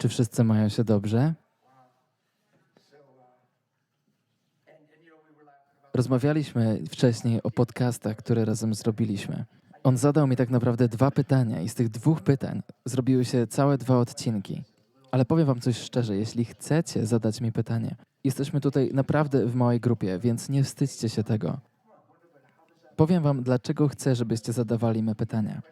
Czy wszyscy mają się dobrze? Rozmawialiśmy wcześniej o podcastach, które razem zrobiliśmy. On zadał mi tak naprawdę dwa pytania i z tych dwóch pytań zrobiły się całe dwa odcinki. Ale powiem wam coś szczerze, jeśli chcecie zadać mi pytanie, jesteśmy tutaj naprawdę w małej grupie, więc nie wstydźcie się tego. Powiem wam, dlaczego chcę, żebyście zadawali me pytania.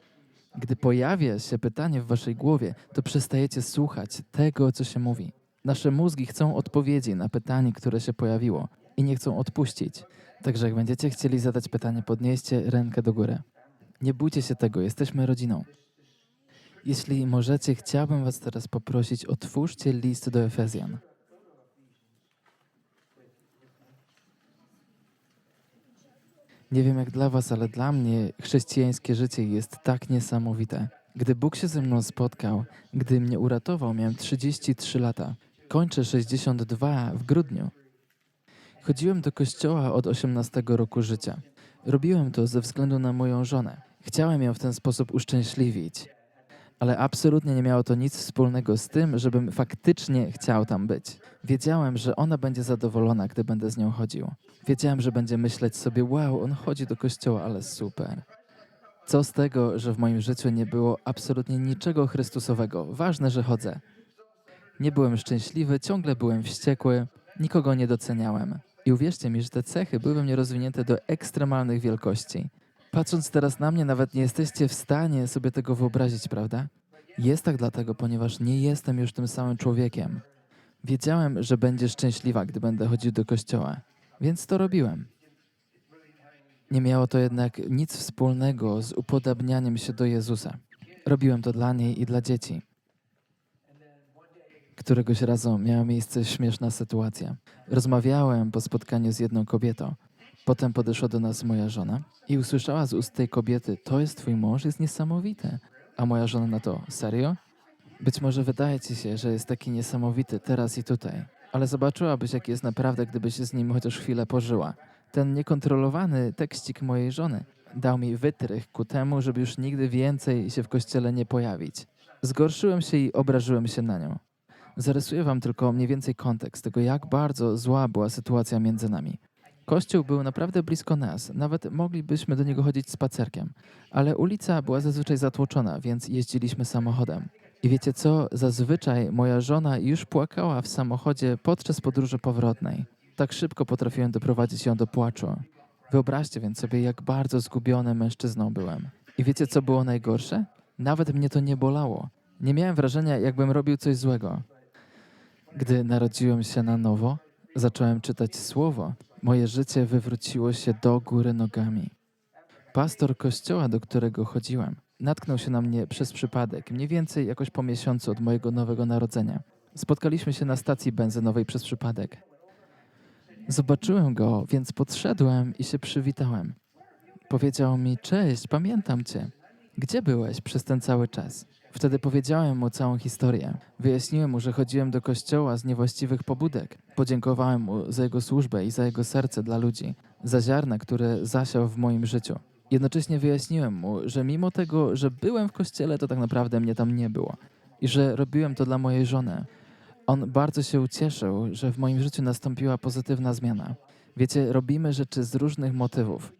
Gdy pojawia się pytanie w waszej głowie, to przestajecie słuchać tego, co się mówi. Nasze mózgi chcą odpowiedzi na pytanie, które się pojawiło i nie chcą odpuścić. Także jak będziecie chcieli zadać pytanie, podnieście rękę do góry. Nie bójcie się tego, jesteśmy rodziną. Jeśli możecie, chciałbym was teraz poprosić, otwórzcie list do Efezjan. Nie wiem jak dla Was, ale dla mnie chrześcijańskie życie jest tak niesamowite. Gdy Bóg się ze mną spotkał, gdy mnie uratował, miałem 33 lata. Kończę 62 w grudniu. Chodziłem do kościoła od 18 roku życia. Robiłem to ze względu na moją żonę. Chciałem ją w ten sposób uszczęśliwić. Ale absolutnie nie miało to nic wspólnego z tym, żebym faktycznie chciał tam być. Wiedziałem, że ona będzie zadowolona, gdy będę z nią chodził. Wiedziałem, że będzie myśleć sobie: Wow, on chodzi do kościoła, ale super. Co z tego, że w moim życiu nie było absolutnie niczego Chrystusowego? Ważne, że chodzę. Nie byłem szczęśliwy, ciągle byłem wściekły, nikogo nie doceniałem. I uwierzcie mi, że te cechy były mnie rozwinięte do ekstremalnych wielkości. Patrząc teraz na mnie, nawet nie jesteście w stanie sobie tego wyobrazić, prawda? Jest tak dlatego, ponieważ nie jestem już tym samym człowiekiem. Wiedziałem, że będzie szczęśliwa, gdy będę chodził do kościoła, więc to robiłem. Nie miało to jednak nic wspólnego z upodabnianiem się do Jezusa. Robiłem to dla niej i dla dzieci. Któregoś razu miała miejsce śmieszna sytuacja. Rozmawiałem po spotkaniu z jedną kobietą. Potem podeszła do nas moja żona i usłyszała z ust tej kobiety: To jest twój mąż, jest niesamowite. A moja żona na to: Serio? Być może wydaje ci się, że jest taki niesamowity teraz i tutaj, ale zobaczyłabyś, jaki jest naprawdę, gdybyś z nim chociaż chwilę pożyła. Ten niekontrolowany tekścik mojej żony dał mi wytrych ku temu, żeby już nigdy więcej się w kościele nie pojawić. Zgorszyłem się i obrażyłem się na nią. Zarysuję wam tylko mniej więcej kontekst tego, jak bardzo zła była sytuacja między nami. Kościół był naprawdę blisko nas, nawet moglibyśmy do niego chodzić spacerkiem, ale ulica była zazwyczaj zatłoczona, więc jeździliśmy samochodem. I wiecie co? Zazwyczaj moja żona już płakała w samochodzie podczas podróży powrotnej. Tak szybko potrafiłem doprowadzić ją do płaczu. Wyobraźcie więc sobie, jak bardzo zgubiony mężczyzną byłem. I wiecie, co było najgorsze? Nawet mnie to nie bolało. Nie miałem wrażenia, jakbym robił coś złego. Gdy narodziłem się na nowo, zacząłem czytać słowo, moje życie wywróciło się do góry nogami. Pastor kościoła, do którego chodziłem, natknął się na mnie przez przypadek, mniej więcej jakoś po miesiącu od mojego nowego narodzenia. Spotkaliśmy się na stacji benzynowej przez przypadek. Zobaczyłem go, więc podszedłem i się przywitałem. Powiedział mi: Cześć, pamiętam cię. Gdzie byłeś przez ten cały czas? Wtedy powiedziałem mu całą historię. Wyjaśniłem mu, że chodziłem do kościoła z niewłaściwych pobudek. Podziękowałem mu za jego służbę i za jego serce dla ludzi, za ziarna, które zasiał w moim życiu. Jednocześnie wyjaśniłem mu, że mimo tego, że byłem w kościele, to tak naprawdę mnie tam nie było i że robiłem to dla mojej żony. On bardzo się ucieszył, że w moim życiu nastąpiła pozytywna zmiana. Wiecie, robimy rzeczy z różnych motywów.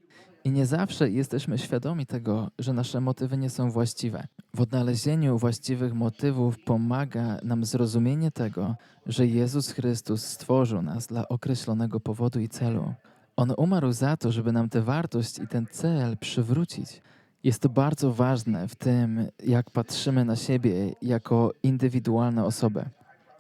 I nie zawsze jesteśmy świadomi tego, że nasze motywy nie są właściwe. W odnalezieniu właściwych motywów pomaga nam zrozumienie tego, że Jezus Chrystus stworzył nas dla określonego powodu i celu. On umarł za to, żeby nam tę wartość i ten cel przywrócić. Jest to bardzo ważne w tym, jak patrzymy na siebie jako indywidualne osoby.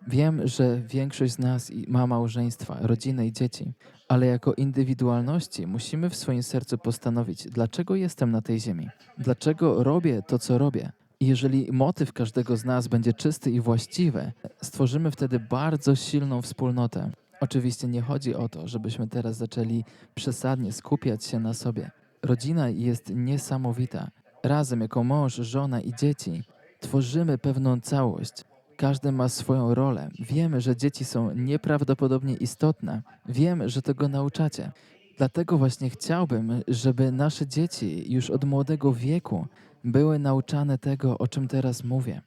Wiem, że większość z nas ma małżeństwa, rodzinę i dzieci, ale jako indywidualności musimy w swoim sercu postanowić, dlaczego jestem na tej ziemi, dlaczego robię to, co robię. Jeżeli motyw każdego z nas będzie czysty i właściwy, stworzymy wtedy bardzo silną wspólnotę. Oczywiście nie chodzi o to, żebyśmy teraz zaczęli przesadnie skupiać się na sobie. Rodzina jest niesamowita. Razem, jako mąż, żona i dzieci, tworzymy pewną całość. Każdy ma swoją rolę. Wiemy, że dzieci są nieprawdopodobnie istotne. Wiem, że tego nauczacie. Dlatego właśnie chciałbym, żeby nasze dzieci już od młodego wieku były nauczane tego, o czym teraz mówię.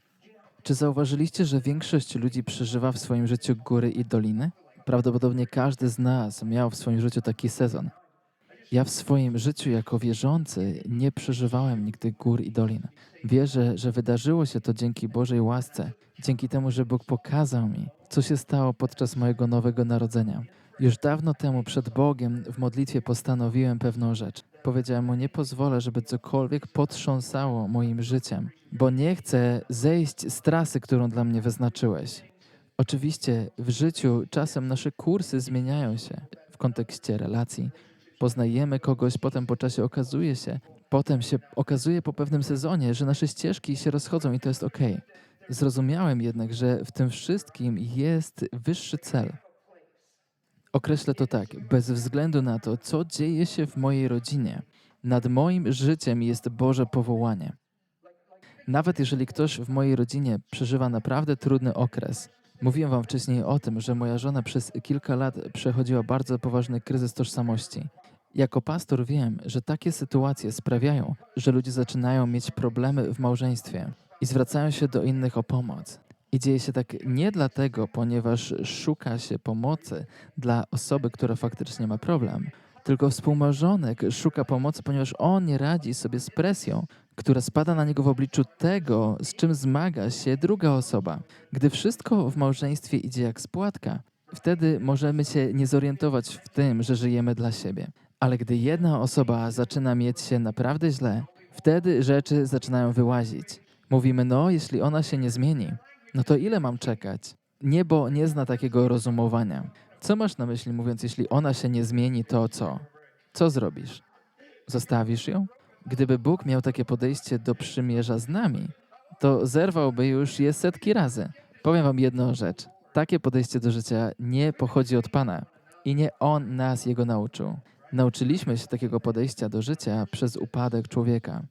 Czy zauważyliście, że większość ludzi przeżywa w swoim życiu góry i doliny? Prawdopodobnie każdy z nas miał w swoim życiu taki sezon. Ja w swoim życiu jako wierzący nie przeżywałem nigdy gór i dolin. Wierzę, że wydarzyło się to dzięki Bożej łasce, dzięki temu, że Bóg pokazał mi, co się stało podczas mojego nowego narodzenia. Już dawno temu przed Bogiem w modlitwie postanowiłem pewną rzecz. Powiedziałem mu, nie pozwolę, żeby cokolwiek potrząsało moim życiem, bo nie chcę zejść z trasy, którą dla mnie wyznaczyłeś. Oczywiście w życiu czasem nasze kursy zmieniają się w kontekście relacji. Poznajemy kogoś, potem po czasie okazuje się, potem się okazuje po pewnym sezonie, że nasze ścieżki się rozchodzą i to jest ok. Zrozumiałem jednak, że w tym wszystkim jest wyższy cel. Określę to tak, bez względu na to, co dzieje się w mojej rodzinie, nad moim życiem jest Boże powołanie. Nawet jeżeli ktoś w mojej rodzinie przeżywa naprawdę trudny okres, mówiłem Wam wcześniej o tym, że moja żona przez kilka lat przechodziła bardzo poważny kryzys tożsamości. Jako pastor wiem, że takie sytuacje sprawiają, że ludzie zaczynają mieć problemy w małżeństwie i zwracają się do innych o pomoc. I dzieje się tak nie dlatego, ponieważ szuka się pomocy dla osoby, która faktycznie ma problem, tylko współmałżonek szuka pomocy, ponieważ on nie radzi sobie z presją, która spada na niego w obliczu tego, z czym zmaga się druga osoba. Gdy wszystko w małżeństwie idzie jak spłatka, wtedy możemy się nie zorientować w tym, że żyjemy dla siebie. Ale gdy jedna osoba zaczyna mieć się naprawdę źle, wtedy rzeczy zaczynają wyłazić. Mówimy, no, jeśli ona się nie zmieni, no to ile mam czekać? Niebo nie zna takiego rozumowania. Co masz na myśli mówiąc, jeśli ona się nie zmieni, to co? Co zrobisz? Zostawisz ją? Gdyby Bóg miał takie podejście do przymierza z nami, to zerwałby już je setki razy. Powiem wam jedną rzecz. Takie podejście do życia nie pochodzi od Pana i nie On nas jego nauczył. Nauczyliśmy się takiego podejścia do życia przez upadek człowieka.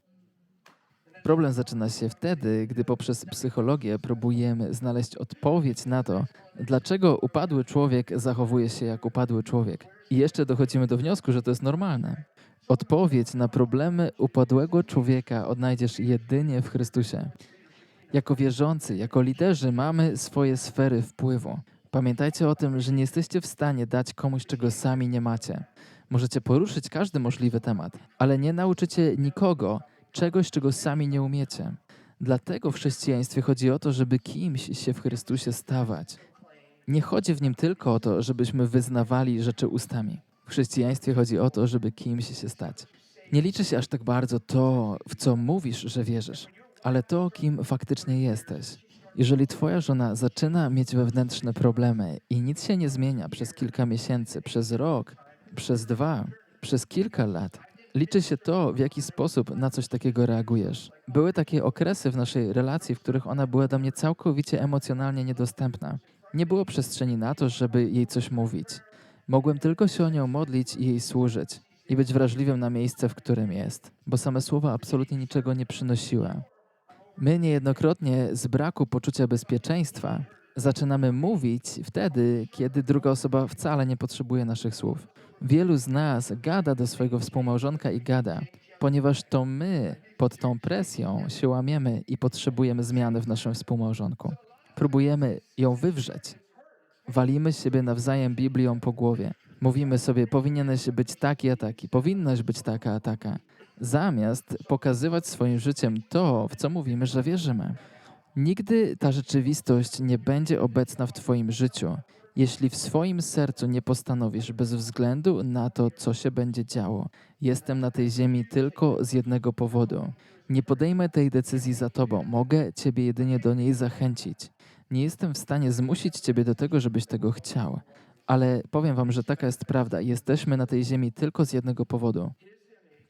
Problem zaczyna się wtedy, gdy poprzez psychologię próbujemy znaleźć odpowiedź na to, dlaczego upadły człowiek zachowuje się jak upadły człowiek. I jeszcze dochodzimy do wniosku, że to jest normalne. Odpowiedź na problemy upadłego człowieka odnajdziesz jedynie w Chrystusie. Jako wierzący, jako liderzy mamy swoje sfery wpływu. Pamiętajcie o tym, że nie jesteście w stanie dać komuś, czego sami nie macie. Możecie poruszyć każdy możliwy temat, ale nie nauczycie nikogo czegoś, czego sami nie umiecie. Dlatego w chrześcijaństwie chodzi o to, żeby kimś się w Chrystusie stawać. Nie chodzi w nim tylko o to, żebyśmy wyznawali rzeczy ustami. W chrześcijaństwie chodzi o to, żeby kimś się stać. Nie liczy się aż tak bardzo to, w co mówisz, że wierzysz, ale to, kim faktycznie jesteś. Jeżeli twoja żona zaczyna mieć wewnętrzne problemy i nic się nie zmienia przez kilka miesięcy, przez rok, przez dwa, przez kilka lat, liczy się to, w jaki sposób na coś takiego reagujesz. Były takie okresy w naszej relacji, w których ona była dla mnie całkowicie emocjonalnie niedostępna. Nie było przestrzeni na to, żeby jej coś mówić. Mogłem tylko się o nią modlić i jej służyć i być wrażliwym na miejsce, w którym jest, bo same słowa absolutnie niczego nie przynosiły. My niejednokrotnie z braku poczucia bezpieczeństwa zaczynamy mówić wtedy, kiedy druga osoba wcale nie potrzebuje naszych słów. Wielu z nas gada do swojego współmałżonka i gada, ponieważ to my pod tą presją się łamiemy i potrzebujemy zmiany w naszym współmałżonku. Próbujemy ją wywrzeć. Walimy siebie nawzajem Biblią po głowie. Mówimy sobie, powinieneś być taki a taki, powinnaś być taka a taka, zamiast pokazywać swoim życiem to, w co mówimy, że wierzymy. Nigdy ta rzeczywistość nie będzie obecna w Twoim życiu, jeśli w swoim sercu nie postanowisz, bez względu na to, co się będzie działo, jestem na tej ziemi tylko z jednego powodu. Nie podejmę tej decyzji za Tobą, mogę Ciebie jedynie do niej zachęcić. Nie jestem w stanie zmusić Ciebie do tego, żebyś tego chciał. Ale powiem Wam, że taka jest prawda. Jesteśmy na tej ziemi tylko z jednego powodu.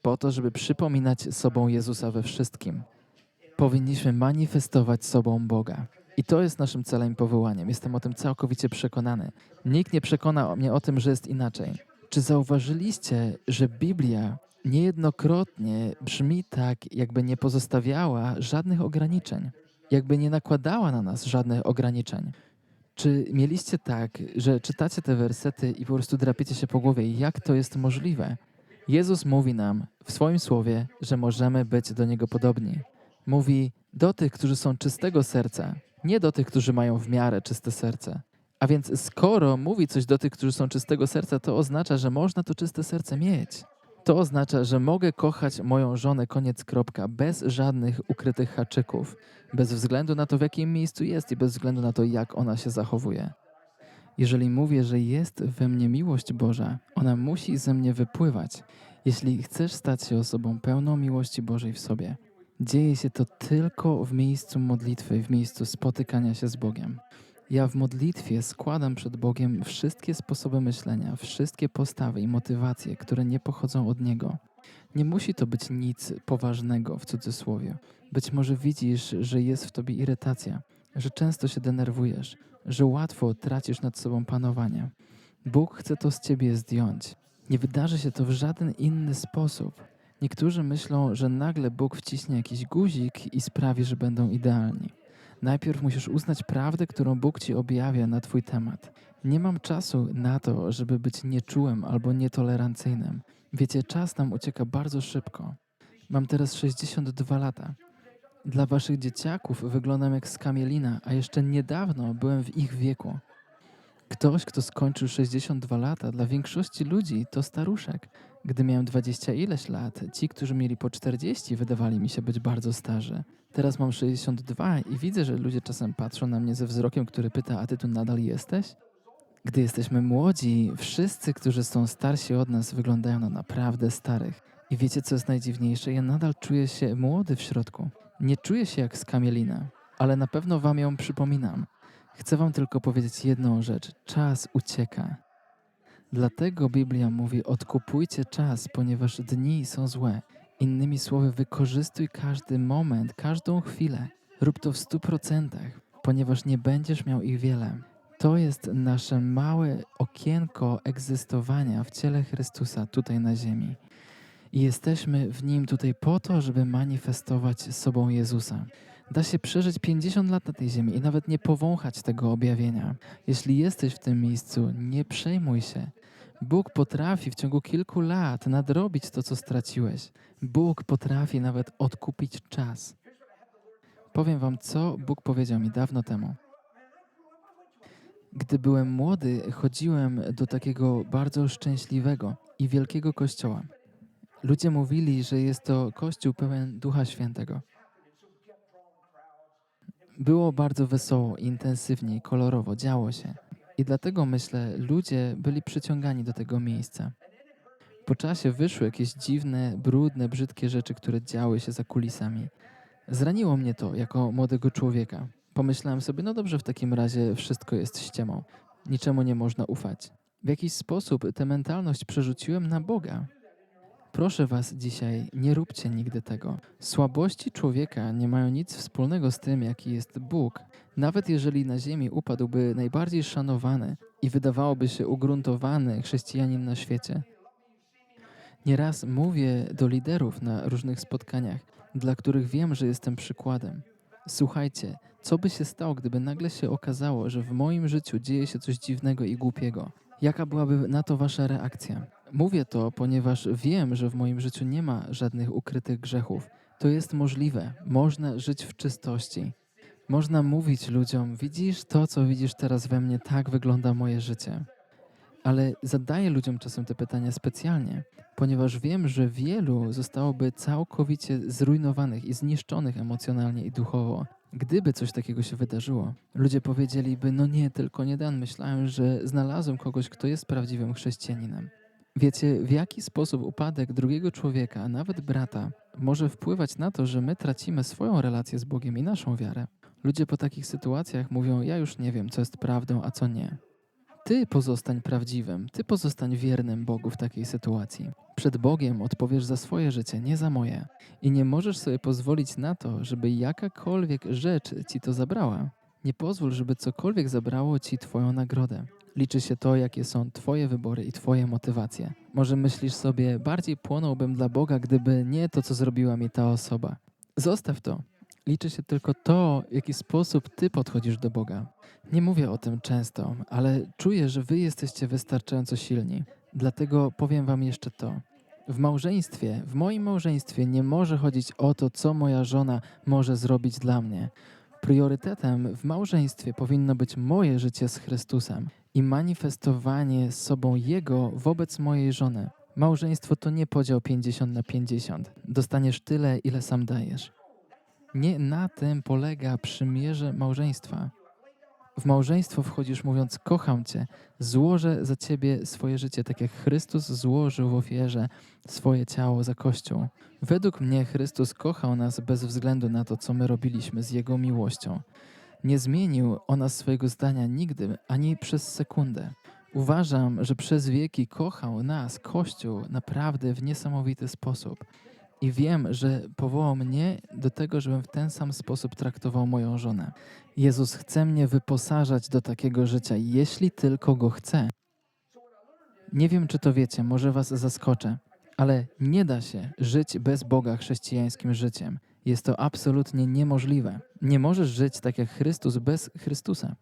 Po to, żeby przypominać sobą Jezusa we wszystkim. Powinniśmy manifestować sobą Boga. I to jest naszym celem i powołaniem. Jestem o tym całkowicie przekonany. Nikt nie przekona mnie o tym, że jest inaczej. Czy zauważyliście, że Biblia niejednokrotnie brzmi tak, jakby nie pozostawiała żadnych ograniczeń, jakby nie nakładała na nas żadnych ograniczeń? Czy mieliście tak, że czytacie te wersety i po prostu drapiecie się po głowie, jak to jest możliwe? Jezus mówi nam w swoim słowie, że możemy być do Niego podobni. Mówi do tych, którzy są czystego serca, nie do tych, którzy mają w miarę czyste serce. A więc skoro mówi coś do tych, którzy są czystego serca, to oznacza, że można to czyste serce mieć. To oznacza, że mogę kochać moją żonę, koniec kropka, bez żadnych ukrytych haczyków, bez względu na to, w jakim miejscu jest i bez względu na to, jak ona się zachowuje. Jeżeli mówię, że jest we mnie miłość Boża, ona musi ze mnie wypływać. Jeśli chcesz stać się osobą pełną miłości Bożej w sobie, dzieje się to tylko w miejscu modlitwy, w miejscu spotykania się z Bogiem. Ja w modlitwie składam przed Bogiem wszystkie sposoby myślenia, wszystkie postawy i motywacje, które nie pochodzą od Niego. Nie musi to być nic poważnego w cudzysłowie. Być może widzisz, że jest w tobie irytacja, że często się denerwujesz, że łatwo tracisz nad sobą panowanie. Bóg chce to z ciebie zdjąć. Nie wydarzy się to w żaden inny sposób. Niektórzy myślą, że nagle Bóg wciśnie jakiś guzik i sprawi, że będą idealni. Najpierw musisz uznać prawdę, którą Bóg ci objawia na Twój temat. Nie mam czasu na to, żeby być nieczułym albo nietolerancyjnym. Wiecie, czas nam ucieka bardzo szybko. Mam teraz 62 lata. Dla waszych dzieciaków wyglądam jak skamielina, a jeszcze niedawno byłem w ich wieku. Ktoś, kto skończył 62 lata, dla większości ludzi to staruszek. Gdy miałem 20 ileś lat, ci, którzy mieli po 40, wydawali mi się być bardzo starzy. Teraz mam 62 i widzę, że ludzie czasem patrzą na mnie ze wzrokiem, który pyta: A ty tu nadal jesteś? Gdy jesteśmy młodzi, wszyscy, którzy są starsi od nas, wyglądają na naprawdę starych. I wiecie, co jest najdziwniejsze? Ja nadal czuję się młody w środku. Nie czuję się jak skamielina, ale na pewno wam ją przypominam. Chcę wam tylko powiedzieć jedną rzecz. Czas ucieka. Dlatego Biblia mówi: odkupujcie czas, ponieważ dni są złe. Innymi słowy, wykorzystuj każdy moment, każdą chwilę. Rób to w stu procentach, ponieważ nie będziesz miał ich wiele. To jest nasze małe okienko egzystowania w ciele Chrystusa tutaj na ziemi. I jesteśmy w nim tutaj po to, żeby manifestować sobą Jezusa. Da się przeżyć 50 lat na tej ziemi i nawet nie powąchać tego objawienia. Jeśli jesteś w tym miejscu, nie przejmuj się. Bóg potrafi w ciągu kilku lat nadrobić to, co straciłeś. Bóg potrafi nawet odkupić czas. Powiem Wam, co Bóg powiedział mi dawno temu. Gdy byłem młody, chodziłem do takiego bardzo szczęśliwego i wielkiego kościoła. Ludzie mówili, że jest to kościół pełen Ducha Świętego. Było bardzo wesoło, intensywnie kolorowo, działo się. I dlatego myślę, ludzie byli przyciągani do tego miejsca. Po czasie wyszły jakieś dziwne, brudne, brzydkie rzeczy, które działy się za kulisami. Zraniło mnie to jako młodego człowieka. Pomyślałem sobie, no dobrze, w takim razie wszystko jest ściemą. Niczemu nie można ufać. W jakiś sposób tę mentalność przerzuciłem na Boga. Proszę Was dzisiaj, nie róbcie nigdy tego. Słabości człowieka nie mają nic wspólnego z tym, jaki jest Bóg. Nawet jeżeli na ziemi upadłby najbardziej szanowany i wydawałoby się ugruntowany chrześcijanin na świecie. Nieraz mówię do liderów na różnych spotkaniach, dla których wiem, że jestem przykładem. Słuchajcie, co by się stało, gdyby nagle się okazało, że w moim życiu dzieje się coś dziwnego i głupiego? Jaka byłaby na to wasza reakcja? Mówię to, ponieważ wiem, że w moim życiu nie ma żadnych ukrytych grzechów. To jest możliwe. Można żyć w czystości. Można mówić ludziom: Widzisz to, co widzisz teraz we mnie, tak wygląda moje życie. Ale zadaję ludziom czasem te pytania specjalnie, ponieważ wiem, że wielu zostałoby całkowicie zrujnowanych i zniszczonych emocjonalnie i duchowo. Gdyby coś takiego się wydarzyło, ludzie powiedzieliby: No nie, tylko nie Dan, myślałem, że znalazłem kogoś, kto jest prawdziwym chrześcijaninem. Wiecie, w jaki sposób upadek drugiego człowieka, a nawet brata, może wpływać na to, że my tracimy swoją relację z Bogiem i naszą wiarę? Ludzie po takich sytuacjach mówią: Ja już nie wiem, co jest prawdą, a co nie. Ty pozostań prawdziwym, ty pozostań wiernym Bogu w takiej sytuacji. Przed Bogiem odpowiesz za swoje życie, nie za moje. I nie możesz sobie pozwolić na to, żeby jakakolwiek rzecz ci to zabrała. Nie pozwól, żeby cokolwiek zabrało ci Twoją nagrodę. Liczy się to, jakie są Twoje wybory i Twoje motywacje. Może myślisz sobie, bardziej płonąłbym dla Boga, gdyby nie to, co zrobiła mi ta osoba. Zostaw to. Liczy się tylko to, w jaki sposób Ty podchodzisz do Boga. Nie mówię o tym często, ale czuję, że Wy jesteście wystarczająco silni. Dlatego powiem Wam jeszcze to. W małżeństwie, w moim małżeństwie nie może chodzić o to, co moja żona może zrobić dla mnie. Priorytetem w małżeństwie powinno być moje życie z Chrystusem i manifestowanie sobą Jego wobec mojej żony. Małżeństwo to nie podział 50 na 50. Dostaniesz tyle, ile sam dajesz. Nie na tym polega przymierze małżeństwa. W małżeństwo wchodzisz mówiąc: Kocham Cię, złożę za Ciebie swoje życie, tak jak Chrystus złożył w ofierze swoje ciało za Kościół. Według mnie Chrystus kochał nas bez względu na to, co my robiliśmy z Jego miłością. Nie zmienił o nas swojego zdania nigdy, ani przez sekundę. Uważam, że przez wieki kochał nas, Kościół, naprawdę w niesamowity sposób. I wiem, że powołał mnie do tego, żebym w ten sam sposób traktował moją żonę. Jezus chce mnie wyposażać do takiego życia, jeśli tylko go chce. Nie wiem, czy to wiecie, może was zaskoczę, ale nie da się żyć bez Boga chrześcijańskim życiem. Jest to absolutnie niemożliwe. Nie możesz żyć tak jak Chrystus bez Chrystusa.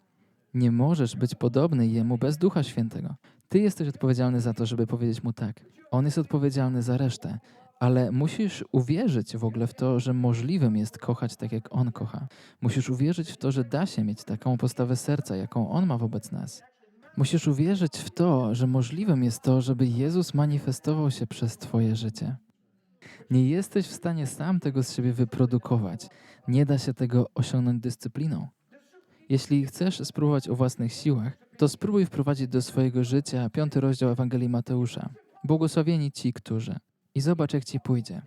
Nie możesz być podobny Jemu bez Ducha Świętego. Ty jesteś odpowiedzialny za to, żeby powiedzieć Mu tak. On jest odpowiedzialny za resztę, ale musisz uwierzyć w ogóle w to, że możliwym jest kochać tak, jak On kocha. Musisz uwierzyć w to, że da się mieć taką postawę serca, jaką On ma wobec nas. Musisz uwierzyć w to, że możliwym jest to, żeby Jezus manifestował się przez Twoje życie. Nie jesteś w stanie sam tego z siebie wyprodukować. Nie da się tego osiągnąć dyscypliną. Jeśli chcesz spróbować o własnych siłach, to spróbuj wprowadzić do swojego życia piąty rozdział Ewangelii Mateusza. Błogosławieni ci, którzy. I zobacz, jak ci pójdzie.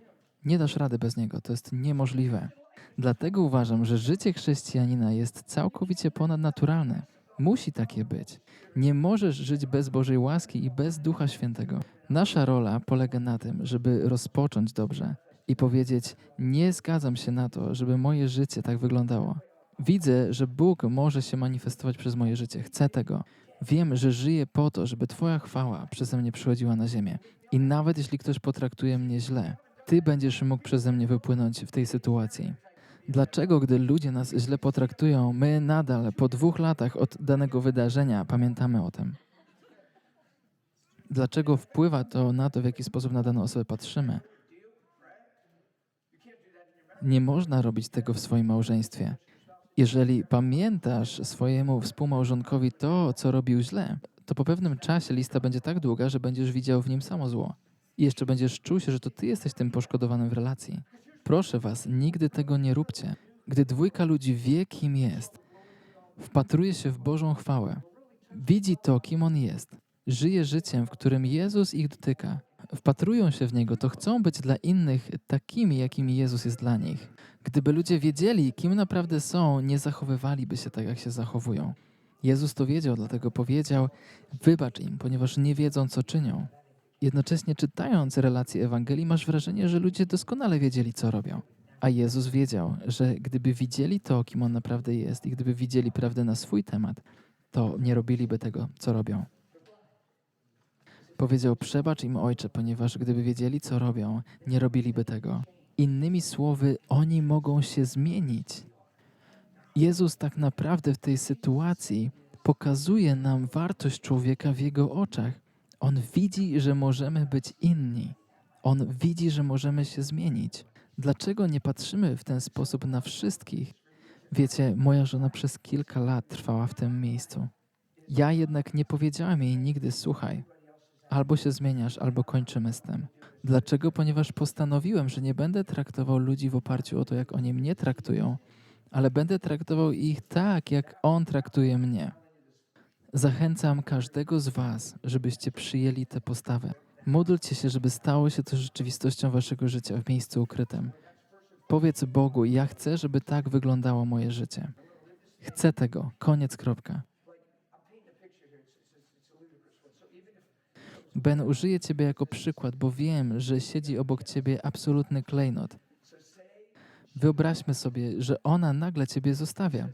Nie dasz rady bez niego, to jest niemożliwe. Dlatego uważam, że życie chrześcijanina jest całkowicie ponadnaturalne. Musi takie być. Nie możesz żyć bez Bożej łaski i bez Ducha Świętego. Nasza rola polega na tym, żeby rozpocząć dobrze i powiedzieć: Nie zgadzam się na to, żeby moje życie tak wyglądało. Widzę, że Bóg może się manifestować przez moje życie. Chcę tego. Wiem, że żyję po to, żeby Twoja chwała przeze mnie przychodziła na ziemię. I nawet jeśli ktoś potraktuje mnie źle, Ty będziesz mógł przeze mnie wypłynąć w tej sytuacji. Dlaczego, gdy ludzie nas źle potraktują, my nadal po dwóch latach od danego wydarzenia pamiętamy o tym? Dlaczego wpływa to na to, w jaki sposób na daną osobę patrzymy? Nie można robić tego w swoim małżeństwie. Jeżeli pamiętasz swojemu współmałżonkowi to, co robił źle, to po pewnym czasie lista będzie tak długa, że będziesz widział w nim samo zło. I jeszcze będziesz czuł się, że to ty jesteś tym poszkodowanym w relacji. Proszę was, nigdy tego nie róbcie. Gdy dwójka ludzi wie, kim jest, wpatruje się w Bożą chwałę, widzi to, kim On jest, żyje życiem, w którym Jezus ich dotyka, wpatrują się w Niego, to chcą być dla innych takimi, jakimi Jezus jest dla nich. Gdyby ludzie wiedzieli, kim naprawdę są, nie zachowywaliby się tak, jak się zachowują. Jezus to wiedział, dlatego powiedział: Wybacz im, ponieważ nie wiedzą, co czynią. Jednocześnie czytając relacje Ewangelii, masz wrażenie, że ludzie doskonale wiedzieli, co robią. A Jezus wiedział, że gdyby widzieli to, kim On naprawdę jest, i gdyby widzieli prawdę na swój temat, to nie robiliby tego, co robią. Powiedział: Przebacz im, ojcze, ponieważ gdyby wiedzieli, co robią, nie robiliby tego. Innymi słowy, oni mogą się zmienić. Jezus tak naprawdę w tej sytuacji pokazuje nam wartość człowieka w jego oczach. On widzi, że możemy być inni. On widzi, że możemy się zmienić. Dlaczego nie patrzymy w ten sposób na wszystkich? Wiecie, moja żona przez kilka lat trwała w tym miejscu. Ja jednak nie powiedziałem jej nigdy: Słuchaj, albo się zmieniasz, albo kończymy z tym. Dlaczego? Ponieważ postanowiłem, że nie będę traktował ludzi w oparciu o to, jak oni mnie traktują, ale będę traktował ich tak, jak on traktuje mnie. Zachęcam każdego z Was, żebyście przyjęli tę postawę. Módlcie się, żeby stało się to rzeczywistością Waszego życia w miejscu ukrytym. Powiedz Bogu: Ja chcę, żeby tak wyglądało moje życie. Chcę tego. Koniec, kropka. Ben, użyję Ciebie jako przykład, bo wiem, że siedzi obok Ciebie absolutny klejnot. Wyobraźmy sobie, że ona nagle Ciebie zostawia.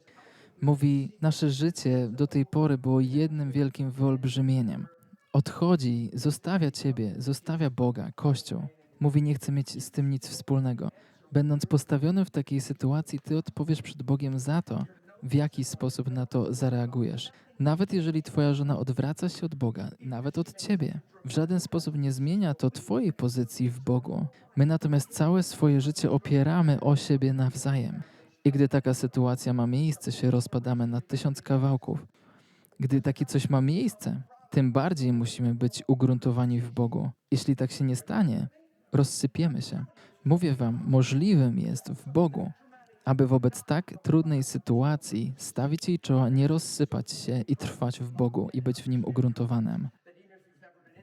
Mówi, nasze życie do tej pory było jednym wielkim wyolbrzymieniem. Odchodzi, zostawia Ciebie, zostawia Boga, Kościół. Mówi, nie chce mieć z tym nic wspólnego. Będąc postawionym w takiej sytuacji, Ty odpowiesz przed Bogiem za to, w jaki sposób na to zareagujesz. Nawet jeżeli Twoja żona odwraca się od Boga, nawet od Ciebie, w żaden sposób nie zmienia to Twojej pozycji w Bogu. My natomiast całe swoje życie opieramy o siebie nawzajem. I gdy taka sytuacja ma miejsce, się rozpadamy na tysiąc kawałków. Gdy takie coś ma miejsce, tym bardziej musimy być ugruntowani w Bogu. Jeśli tak się nie stanie, rozsypiemy się. Mówię Wam, możliwym jest w Bogu, aby wobec tak trudnej sytuacji stawić jej czoła, nie rozsypać się i trwać w Bogu i być w nim ugruntowanym.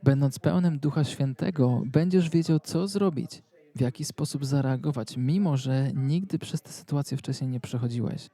Będąc pełnym Ducha Świętego, będziesz wiedział, co zrobić, w jaki sposób zareagować, mimo że nigdy przez tę sytuację wcześniej nie przechodziłeś.